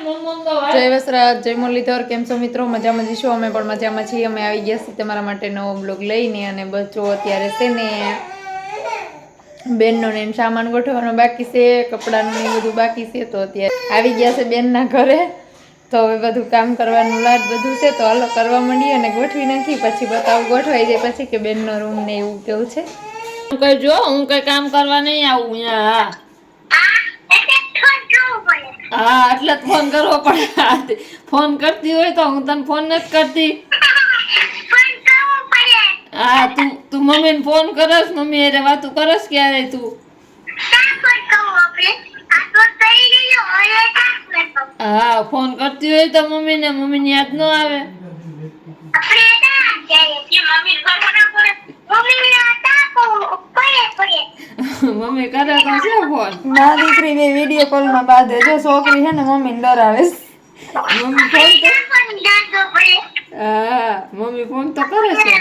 જય વસરાજ જય મુરલીધર કેમ છો મિત્રો? મજામાં જઈશું અમે પણ મજામાં છીએ. અમે આવી ગયા છીએ તમારા માટે નવો બ્લોગ લઈને અને બચો જો અત્યારે છે ને બેનનો ને સામાન ગોઠવવાનો બાકી છે કપડાનું ને એ બધું બાકી છે તો અત્યારે આવી ગયા છે બેનના ઘરે. તો હવે બધું કામ કરવાનું લાટ બધું છે તો હલો કરવા માંડીએ અને ગોઠવી નાખી. પછી બતાવું ગોઠવાઈ જાય પછી કે બેનનો રૂમ ને એવું કેવું છે. હું કઈ જો હું કઈ કામ કરવા નહીં આવું અહીંયા. હા હા, એટલે જ ફોન કરવો પડે. ફોન કરતી હોય તો હું તને ફોન નથી કરતી. હા, તું તું મમ્મીને ફોન કરસ, મમ્મી અરે વાતું કરસ ક્યારે તું. હા ફોન કરતી હોય તો મમ્મીને મમ્મીને યાદ ન આવે. મમ્મી કરે તો છે ફોન. ના દીકરી ને વિડિયો કોલમાં બાદ જો છોકરી છે ને મમ્મીને ડરાવે છે. મમ્મી ફોન તો હા મમ્મી ફોન તો કરે છે.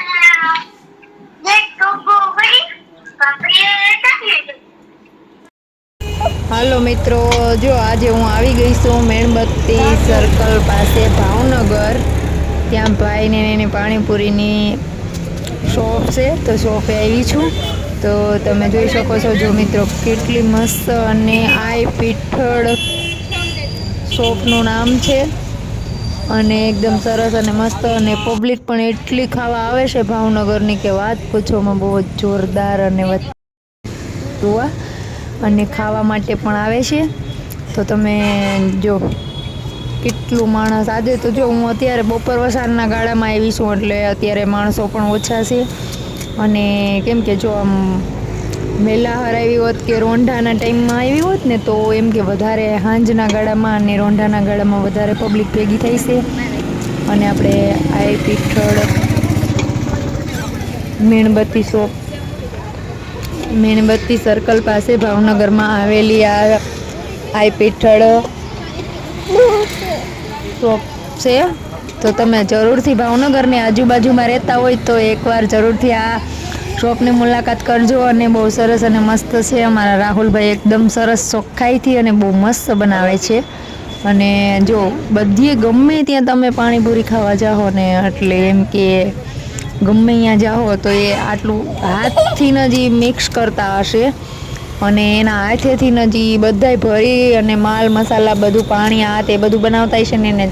હાલો મિત્રો જો આજે હું આવી ગઈ છું મેણબત્તી સર્કલ પાસે ભાવનગર. ત્યાં ભાઈને ને એની પાણીપુરીની શોપ છે તો શોપે આવી છું. તો તમે જોઈ શકો છો જો મિત્રો કેટલી મસ્ત અને આઈ પીઠળ શોપનું નામ છે. અને એકદમ સરસ અને મસ્ત અને પબ્લિક પણ એટલી ખાવા આવે છે ભાવનગરની કે વાત પૂછોમાં બહુ જ જોરદાર અને જોવા. અને ખાવા માટે પણ આવે છે. તો તમે જો કેટલું માણસ આજે તો જો હું અત્યારે બપોર વસારના ગાળામાં આવી છું, એટલે અત્યારે માણસો પણ ઓછા છે. અને કેમ કે જો આમ મેલાહાર આવી હોત કે રોંઢાના ટાઈમમાં આવી હોત ને, તો એમ કે વધારે સાંજના ગાળામાં અને રોંઢાના ગાળામાં વધારે પબ્લિક ભેગી થઈ છે. અને આપણે આઈ પીઠળ, મીણબત્તી શોપ મીણબત્તી સર્કલ પાસે ભાવનગરમાં આવેલી આ આઈ પીઠળ શોપ છે. તો તમે જરૂરથી ભાવનગરની આજુબાજુમાં રહેતા હોય તો એકવાર જરૂરથી આ શોપની મુલાકાત કરજો અને બહુ સરસ અને મસ્ત છે. અમારા રાહુલભાઈ એકદમ સરસ ચોખ્ખાઈથી અને બહુ મસ્ત બનાવે છે. અને જો બધીએ ગમે ત્યાં તમે પાણીપુરી ખાવા જાઓ ને એટલે એમ કે ગમે ત્યાં જાઓ તો એ આટલું હાથથી જ ઈ મિક્સ કરતા હશે અને એના હાથેથી જ ઈ બધાય ભરી અને માલ મસાલા બધું પાણી આ તે બધું બનાવતા હશે ને એને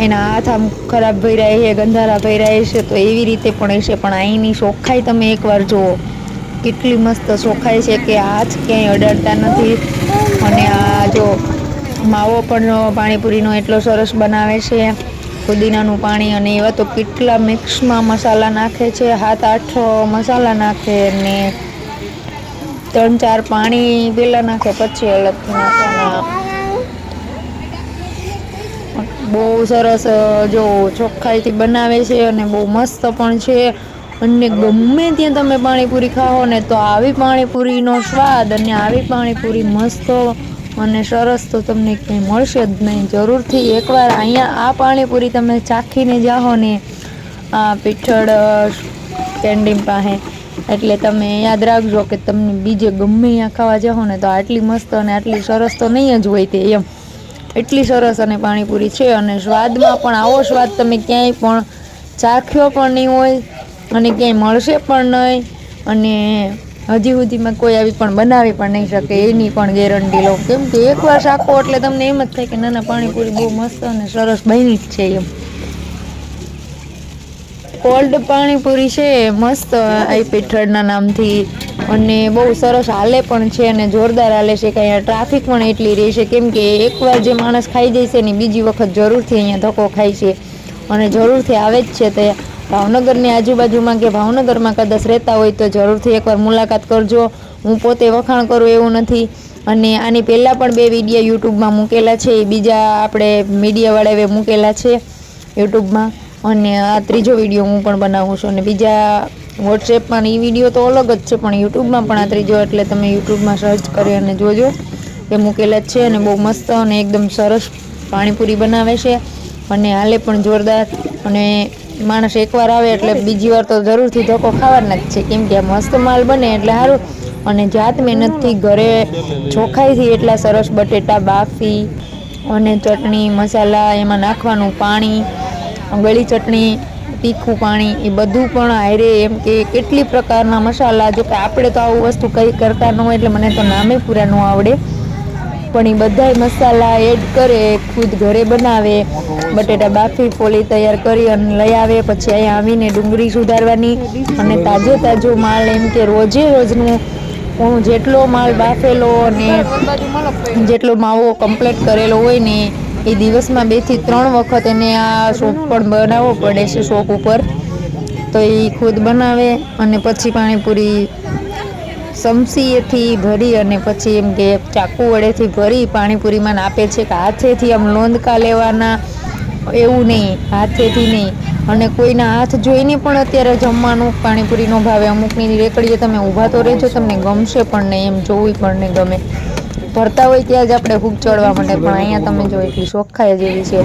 એના આમ ખરાબ ભર્યા છે, ગંધારા ભર્યા છે, તો એવી રીતે પણ હશે. પણ અહીંની ચોખ્ખાઈ તમે એકવાર જુઓ. કેટલી મસ્ત શોખાઈ છે કે હાથ ક્યાંય અડાડતા નથી. અને આ જો માવો પણ પાણીપુરીનો એટલો સરસ બનાવે છે. પુદીનાનું પાણી અને એવા તો કેટલા મિક્સમાં મસાલા નાખે છે. સાત આઠ મસાલા નાખે ને ત્રણ ચાર પાણી પહેલાં નાખે પછી અલગથી નાખવાના. બહુ સરસ જો ચોખ્ખાઈથી બનાવે છે અને બહુ મસ્ત પણ છે. અને ગમે ત્યાં તમે પાણીપુરી ખાઓ ને તો આવી પાણીપુરીનો સ્વાદ અને આવી પાણીપુરી મસ્ત અને સરસ તો તમને ક્યાંય મળશે જ નહીં. જરૂરથી એકવાર અહીંયા આ પાણીપુરી તમે ચાખીને જાઓ ને, આ પીઠળ કેન્ડીન પાસે એટલે તમે યાદ રાખજો કે તમને બીજે ગમે અહીંયા ખાવા જાઓ ને તો આટલી મસ્ત અને આટલી સરસ તો નહીં જ હોય તે એમ. એટલી સરસ અને પાણીપુરી છે અને સ્વાદમાં પણ આવો સ્વાદ તમે ક્યાંય પણ ચાખ્યો પણ નહીં હોય અને ક્યાંય મળશે પણ નહીં અને હજી સુધીમાં કોઈ આવી પણ બનાવી પણ નહીં શકે એની પણ ગેરંટી લો. કેમ કે એકવાર શાકો એટલે તમને એમ જ થાય કે નાના પાણીપુરી બહુ મસ્ત અને સરસ બની જ છે એમ. કોલ્ડ પાણીપુરી છે, મસ્ત આઈ પીઠળના નામથી અને બહુ સરસ હાલે પણ છે અને જોરદાર હાલે છે કે અહીંયા ટ્રાફિક પણ એટલી રહે છે. કેમ કે એકવાર જે માણસ ખાઈ જાય છે ને બીજી વખત જરૂરથી અહીંયા ધક્કો ખાય છે. અને જરૂરથી આવે જ છે તે. ભાવનગરની આજુબાજુમાં કે ભાવનગરમાં કદાચ રહેતા હોય તો જરૂરથી એકવાર મુલાકાત કરજો. હું પોતે વખાણ કરું એવું નથી. અને આની પહેલાં પણ બે વિડીયા યુટ્યુબમાં મૂકેલા છે. એ બીજા આપણે મીડિયાવાળાએ મૂકેલા છે યુટ્યુબમાં. અને આ ત્રીજો વીડિયો હું પણ બનાવું છું. અને બીજા વોટ્સએપમાં એ વીડિયો તો અલગ જ છે, પણ યુટ્યુબમાં પણ આ ત્રીજો એટલે તમે યુટ્યુબમાં સર્ચ કરી અને જોજો. એ મૂકેલા જ છે અને બહુ મસ્ત અને એકદમ સરસ પાણીપુરી બનાવે છે. અને હાલે પણ જોરદાર. અને માણસ એકવાર આવે એટલે બીજી વાર તો જરૂરથી ધક્કો ખાવાના જ છે. કેમ કે મસ્ત માલ બને એટલે સારું. અને જાત મહેનતથી ઘરે ચોખાઈથી એટલા સરસ બટેટા, બાફી અને ચટણી, મસાલા, એમાં નાખવાનું પાણી, ગળી ચટણી તીખું પાણી એ બધું પણ આયરે એમ કે કેટલી પ્રકારના મસાલા, જો કે આપણે તો આવું વસ્તુ કંઈ કરતા ન હોય એટલે મને તો નામે પૂરા ન આવડે. પણ એ બધાય મસાલા એડ કરે, ખુદ ઘરે બનાવે, બટેટા બાફી ફોલી તૈયાર કરી અને લઈ આવે, પછી અહીંયા આવીને ડુંગળી સુધારવાની અને તાજો તાજો માલ એમ કે રોજે રોજનું હું જેટલો માલ બાફેલો અને જેટલો માવો કમ્પ્લીટ કરેલો હોય ને એ દિવસમાં બેથી ત્રણ વખત એને આ શોખ પણ બનાવવો પડે છે શોખ ઉપર. તો એ ખુદ બનાવે અને પછી પાણીપુરી સમસીએથી ભરી અને પછી એમ કે ચાકુ વડેથી ભરી પાણીપુરીમાં આપે છે કે હાથેથી આમ લોંદકા લેવાના એવું નહીં, હાથેથી નહીં. અને કોઈના હાથ જોઈને પણ અત્યારે જમવાનું પાણીપુરીનો ભાવે. અમુકની રેકડીએ તમે ઊભા તો રહેજો, તમને ગમશે પણ નહીં, એમ જોવું પણ નહીં ગમે. ભરતા હોય ત્યાં જ આપણે હૂક ચડવા માટે પણ અહીંયા તમે જો એટલી ચોખ્ખાઈ જેવી છે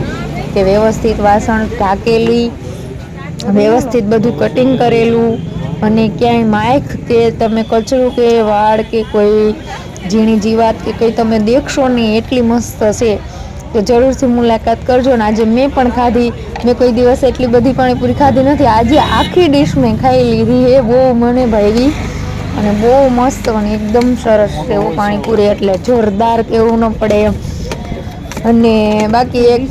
કે વ્યવસ્થિત વાસણ ઢાકેલી, વ્યવસ્થિત બધું કટિંગ કરેલું અને ક્યાંય માયક કે તમે કચરું કે વાળ કે કોઈ ઝીણી જીવાત કે કંઈ તમે દેખશો નહીં, એટલી મસ્ત છે. તો જરૂરથી મુલાકાત કરજો ને. આજે મેં પણ ખાધી, મેં કોઈ દિવસ એટલી બધી પાણીપુરી ખાધી નથી. આજે આખી ડીશ મેં ખાઈ લીધી એ બહુ મને ભાવી અને બહુ મસ્ત અને એકદમ સરસ છે એવું પાણીપુરી, એટલે જોરદાર કેવું ન પડે એમ. અને બાકી એક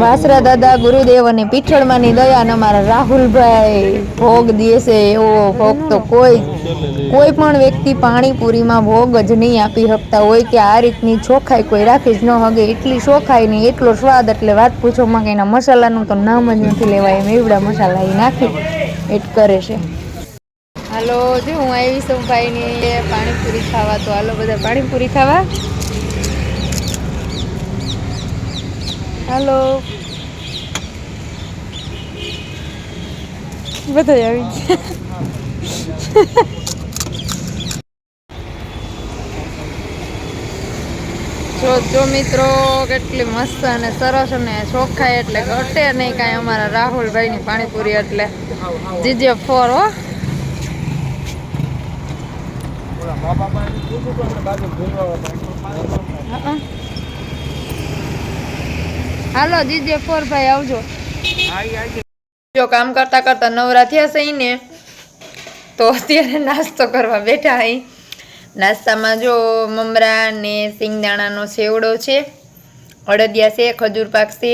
વાસરા દાદા ગુરુદેવ અને પીઠળમાંની દયા અને અમારા રાહુલભાઈ ભોગ દેશે એવો ભોગ તો કોઈ કોઈ પણ વ્યક્તિ પાણીપુરીમાં ભોગ જ નહીં આપી શકતા હોય કે આ રીતની ચોખાઈ કોઈ રાખી જ ન હગે. એટલી ચોખાઈ નહીં એટલો સ્વાદ, એટલે વાત પૂછોમાં કે એના મસાલાનું તો નામ જ નથી લેવાય, એમ એવડા મસાલા એ નાખી, એટ કરે છે. હાલો, જો હું આવી છું ભાઈની પાણીપુરી ખાવા, તો હાલો બધા પાણીપુરી ખાવા. હાલો. બધા આવી ગયા. જો જો મિત્રો, કેટલી મસ્ત અને સરસ અને ચોખ્ખાઈ, એટલે ઘટે નહીં કાંઈ અમારા રાહુલભાઈની પાણીપુરી, એટલે જીજે ફોર, હો. હાલો જીજે ફોર ભાઈ, આવજો. જો કામ કરતા કરતા નવરા થયા છે ને તો અત્યારે નાસ્તો કરવા બેઠા અહીં નાસ્તામાં જો મમરા ને સિંગદાણાનો સેવડો છે, અડદિયા છે, ખજૂર પાક છે,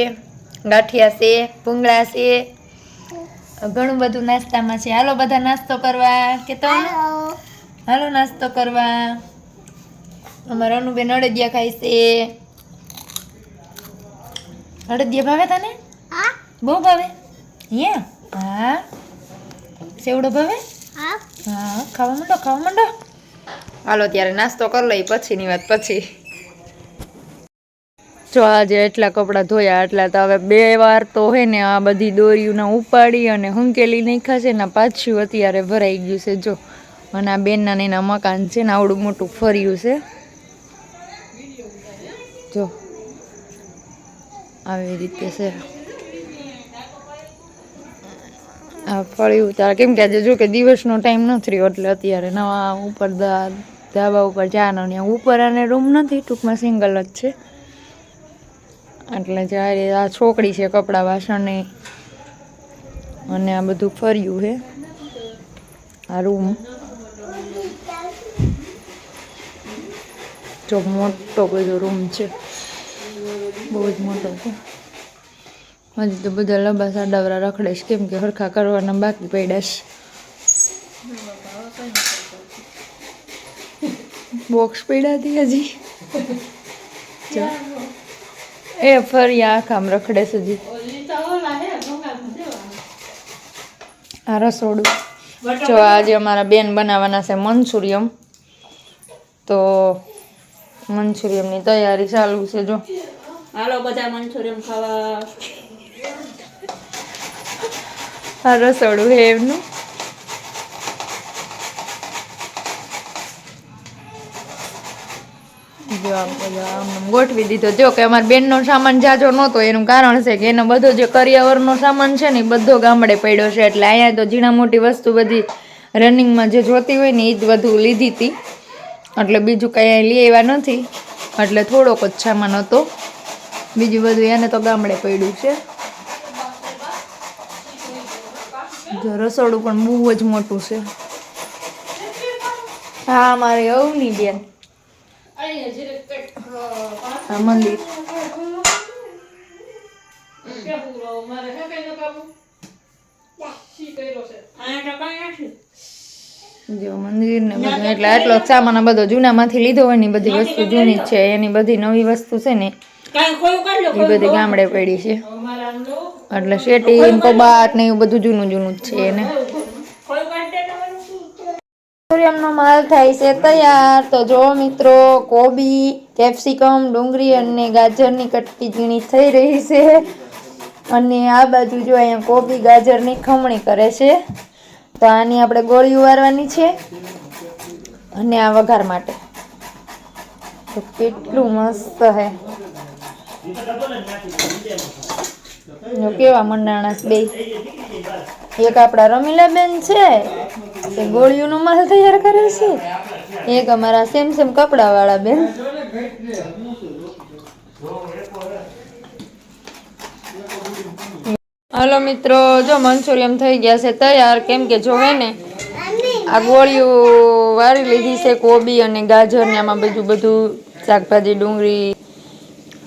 ગાંઠિયા છે, ભૂંગળા છે. ઘણું બધું નાસ્તામાં છે. હાલો, બધા નાસ્તો કરવા કે તો હાલો નાસ્તો કરવા. અમારા અનુબેન અડદિયા ખાય છે. અડદિયા ભાવે તને? બહુ ભાવે? હે હા? સેવડો ભાવે? હા. ખાવા માંડો ખાવા માંડો. હાલો ત્યારે નાસ્તો કરી લઈ પછીની વાત પછી. જો આજે એટલા કપડાં ધોયા એટલા તો હવે બે વાર તો હે ને આ બધી દોરીઓને ઉપાડી અને હુંકેલી નહીં ખાશે ને પાછું અત્યારે ભરાઈ ગયું છે જો. અને આ બેનના ને એના મકાન છે ને આવડું મોટું ફર્યું છે. જો. આવી રીતે છે. આ ફળ્યું ત્યારે કેમ કે આજે જો કે દિવસનો ટાઈમ નથી રહ્યો એટલે અત્યારે નવા ઉપર ધાબા ઉપર જવાનો ને ઉપર અને રૂમ નથી, ટૂંકમાં સિંગલ જ છે. એટલે જ્યારે આ છોકરી છે કપડાં વાસણની અને આ બધું ફર્યું છે. આ રૂમ જો મોટો બધો રૂમ છે. બહુ જ મોટો છે. હજી તો બધા લાંબા સાડાવરા રખડેશ કેમ કે હરખા કરવાના બાકી પડ્યા બોક્સ પડ્યા હતી હજી. એ ફરી આખામ રખડે સુધી આ રસોડું. જો, આજે અમારા બેન બનાવવાના છે મંચુરિયમ. તો મંચુરિયમની તૈયારી ચાલુ છે જો. હાલો બધા મંચુરિયમ ખાવા. આ રસોડું હે એમનું. ગોઠવી દીધો. જો કે અમારા બેનનો સામાન જાજો નહોતો એનું કારણ છે કે એનો બધો જે કરિયાવરનો સામાન છે ને બધો ગામડે પડ્યો છે. એટલે અહીંયા તો ઝીણા મોટી વસ્તુ બધી રનિંગમાં જે જોતી હોય ને એ જ બધું લીધી હતી. એટલે બીજું કંઈ લઈ આવ્યા નથી. એટલે થોડોક જ સામાન હતો. બીજું બધું એને તો ગામડે પડ્યું છે. રસોડું પણ બહુ જ મોટું છે. હા, મારે અવની બેન. મંદિર. મારે જો મંદિર ને બધું એટલે આટલો સામાન બધો જૂનામાંથી લીધો હોય ને બધી વસ્તુ જૂની છે. એની બધી નવી વસ્તુ છે ને એ બધી ગામડે પડી છે? એટલે શેટી ને કબાટ ને એવું બધું જૂનું જૂનું જ છે એને. સૂર્યમનો માલ થાય છે તૈયાર. તો જો મિત્રો કોબી કેપ્સિકમ ડુંગળી અને ગાજરની કટકી ઝીણી થઈ રહી છે. અને આ બાજુ જો અહીંયા કોબી ગાજરની ખમણી કરે છે. તો આની આપણે ગોળી વારવાની છે અને આ વઘાર માટે. તો કેટલું મસ્ત હે. કેવા મંડાણસ બે. એક આપણા રમીલાબેન છે, એ ગોળીઓનો માલ તૈયાર કરે છે. એક અમારા સેમ સેમ કપડાવાળા બેન. હાલો મિત્રો, જો મંચુરિયમ થઈ ગયા છે તૈયાર, કેમ કે જો હે ને, આ ગોળીઓ વાળી લીધી છે કોબી અને ગાજર ને આમાં બીજું બધું શાકભાજી, ડુંગળી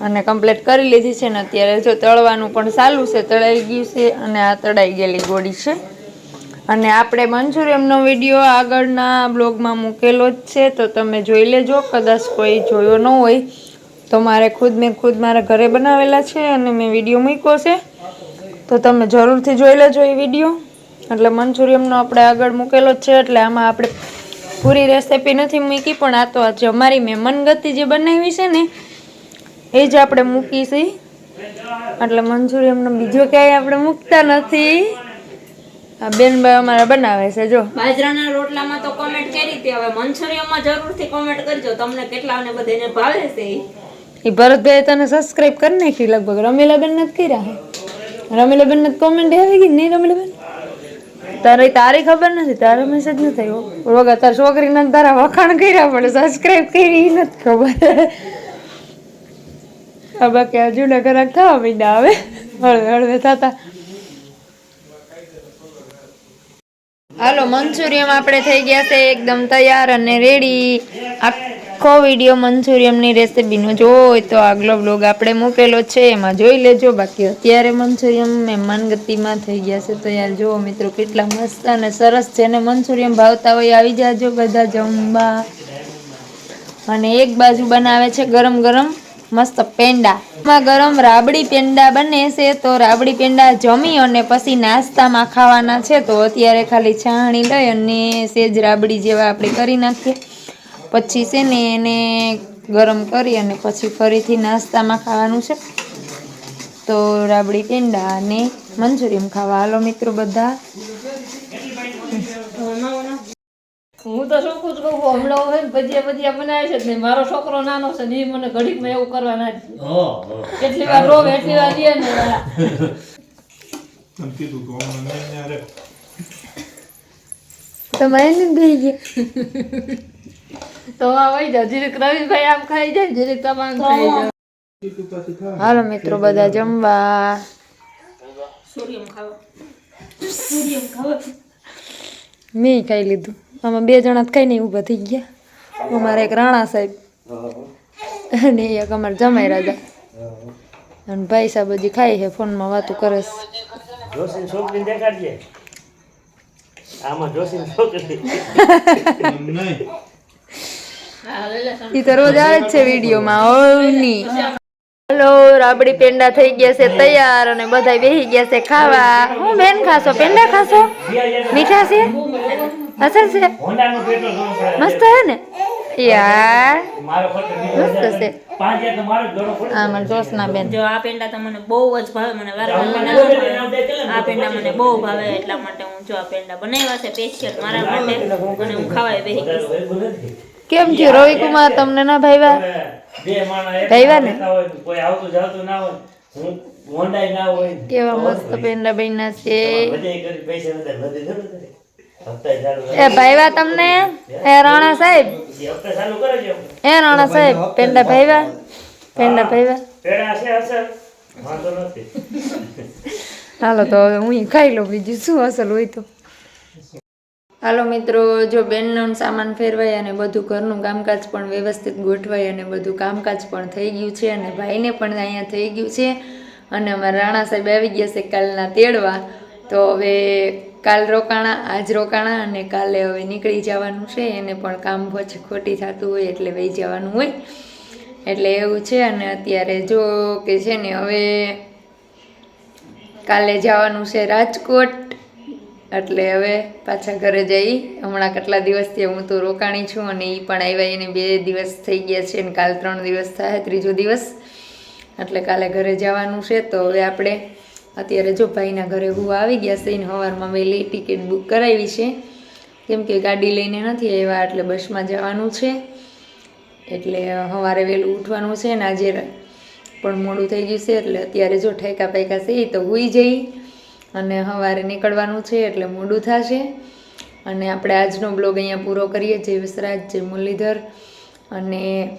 અને કમ્પ્લીટ કરી લીધી છે ને અત્યારે જો તળવાનું પણ ચાલુ છે, તળાઈ ગયું છે અને આ તળાઈ ગયેલી ગોળી છે. અને આપણે મંચુરિયમનો વીડિયો આગળના બ્લોગમાં મૂકેલો જ છે, તો તમે જોઈ લેજો, કદાચ કોઈ જોયો ન હોય. તો મારે ખુદ મેં ખુદ મારા ઘરે બનાવેલા છે અને મેં વીડિયો મૂક્યો છે. તો તમે જરૂરથી જોઈ લેજો એ વીડિયો એટલે મંચુરિયમનો આપણે આગળ મૂકેલો જ છે એટલે આમાં આપણે પૂરી રેસીપી નથી મૂકી પણ આ તો આજે અમારી મેં મનગતિ જે બનાવી છે ને એ જ આપણે મૂકી છે. એટલે મંચુરિયમનો બીજો ક્યાંય આપણે મૂકતા નથી. આ બેનભાઈ અમારા બનાવે છે જો. બાજરાના રોટલામાં તો કોમેન્ટ કરી હતી હવે મંચુરિયમમાં જરૂરથી કોમેન્ટ કરજો તમને કેટલાને બધાને ભાવે છે. એ ભરતભાઈ તને સબસ્ક્રાઇબ કરી નાખી લગભગ રમીલાબેન નથી કર્યા. રમીલાબેન ને કોમેન્ટ આવી ગઈ નહીં રમીલાબેન તારે તારી ખબર નથી, તારો મેસેજ ન થયો. વગર તાર છોકરીને તારા વખાણ કર્યા પડે સબસ્ક્રાઇબ કરી નથી ખબર. આ બાકી હજુ ઘરાક થવા માંડ્યા આવે. હળવે હળવે થતા. હાલો, મંચુરિયમ આપણે થઈ ગયા છે, એકદમ તૈયાર અને રેડી આખો વીડિયો મંચુરિયમની રેસીપીનો હોય તો આગલો બ્લોગ આપણે મૂકેલો છે, એમાં જોઈ લેજો. બાકી અત્યારે મંચુરિયમ મહેમાન ગતિમાં થઈ ગયા છે, તો યાર જુઓ મિત્રો કેટલા મસ્ત અને સરસ છે. ને મંચુરિયમ ભાવતા હોય આવી જાજો બધા જમવા. અને એક બાજુ બનાવે છે ગરમ ગરમ મસ્ત પેંડા. માં ગરમ રાબડી પેંડા બને છે, તો રાબડી પેંડા જમી અને પછી નાસ્તામાં ખાવાના છે. તો અત્યારે ખાલી છાણી લઈ અને સેજ રાબડી જેવા આપણે કરી નાખીએ. પછી છે ને એને ગરમ કરી અને પછી ફરીથી નાસ્તામાં ખાવાનું છે. તો રાબડી પેંડા અને મંચુરિયમ ખાવા. હાલો મિત્રો બધા. હું તો શું કહું છું હમણાં હોય ને ભજીયા ભજીયા બનાવે છે ને મારો છોકરો નાનો છે ને એ મને ઘડીકમાં એવું કરવા ના દે. કેટલી વાર રોગ એટલી વાર દે ને તમે એને થઈ ગયા? તો આ વહી જાવ જીરીક રવિભાઈ આમ ખાઈ જાય જીરીક તમામ ખાઈ ખા. હાલો મિત્રો બધા જમવા. મેં ખાઈ લીધું. આમાં બે જણા કઈ નહીં ઊભા થઈ ગયા. અમારા એક રાણા સાહેબ અને એક અમારે જમાઈ રાજા. અને ભાઈ સાહેબ હજી ખાઈ છે ફોનમાં વાતું કરે છે. આમાં જોશી છોકરી. એ તો રોજ આવે છે વિડીયોમાં ઓની હલો રાબડી પેંડા થઈ ગયા છે તૈયાર અને બધા બેસી ગયા છે ખાવા. હું બેન ખાશો પેંડા ખાશો? મીઠા છે? અસર છે? મસ્ત હે ને? યાર મસ્ત છે. હા જોશના બેન. જો આ પેંડા તો મને બહુ જ ભાવે મને વારંવાર આ પેંડા મને બહુ ભાવે એટલા માટે હું જો આ પેંડા બનાવ્યા છે સ્પેશિયલ મારા માટે અને હું ખાવાય બેહી ગઈ કેમ થયું? રવિ કુમાર તમને ના ભાઈવા? બે માણસ ભાઈવા ને? કોઈ આવતું જાતું ના હોય હું હોન્ડાય ના હોય કેવા મસ્ત પેંડા બન્યા છે. એ ભાઈવા તમને? એ રાણા સાહેબ? છે. એ રાણા સાહેબ પેંડા ભાઈવા? પેંડા ભાઈવા? પેડા છે અસર હાલો તો હવે હું ખાઈ લઉં બીજું. શું અસલ હોય તો? હાલો મિત્રો, જો બેનનો સામાન ફેરવાય અને બધું ઘરનું કામકાજ પણ વ્યવસ્થિત ગોઠવાય અને બધું કામકાજ પણ થઈ ગયું છે અને ભાઈને પણ અહીંયા થઈ ગયું છે અને અમારા રાણા સાહેબ આવી ગયા છે કાલના તેડવા. તો હવે કાલ રોકાણા, આજ રોકાણા અને કાલે હવે નીકળી જવાનું છે. એને પણ કામ પછી ખોટી થતું હોય એટલે વહી જવાનું હોય. એટલે એવું છે અને અત્યારે જો કે છે ને હવે કાલે જવાનું છે રાજકોટ. એટલે હવે પાછા ઘરે જઈ. હમણાં કેટલા દિવસથી હું તો રોકાણી છું અને એ પણ આવ્યા એને બે દિવસ થઈ ગયા છે અને કાલ ત્રણ દિવસ થાય, ત્રીજો દિવસ. એટલે કાલે ઘરે જવાનું છે. તો હવે આપણે અત્યારે જો ભાઈના ઘરે હું આવી ગયા છે એને સવારમાં વહેલી ટિકિટ બુક કરાવી છે. કેમ કે ગાડી લઈને નથી આવ્યા, એટલે બસમાં જવાનું છે. એટલે સવારે વહેલું ઉઠવાનું છે ને આજે પણ મોડું થઈ ગયું છે, એટલે અત્યારે જો ઠેકા પૈકા છે તો હુઈ જઈ. અને સવારે નીકળવાનું છે એટલે મોડું થશે. અને આપણે આજનો બ્લોગ અહીંયા પૂરો કરીએ. જય વિસરાજ જય મુરલીધર. અને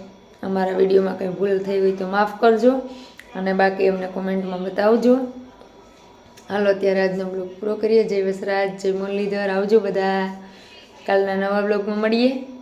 અમારા વિડીયોમાં કંઈ ભૂલ થઈ હોય તો માફ કરજો. અને બાકી અમને કોમેન્ટમાં બતાવજો. હાલો, અત્યારે આજનો બ્લોગ પૂરો કરીએ. જય વિસરાજ જય મુરલીધર. આવજો બધા. કાલના નવા બ્લોગમાં મળીએ.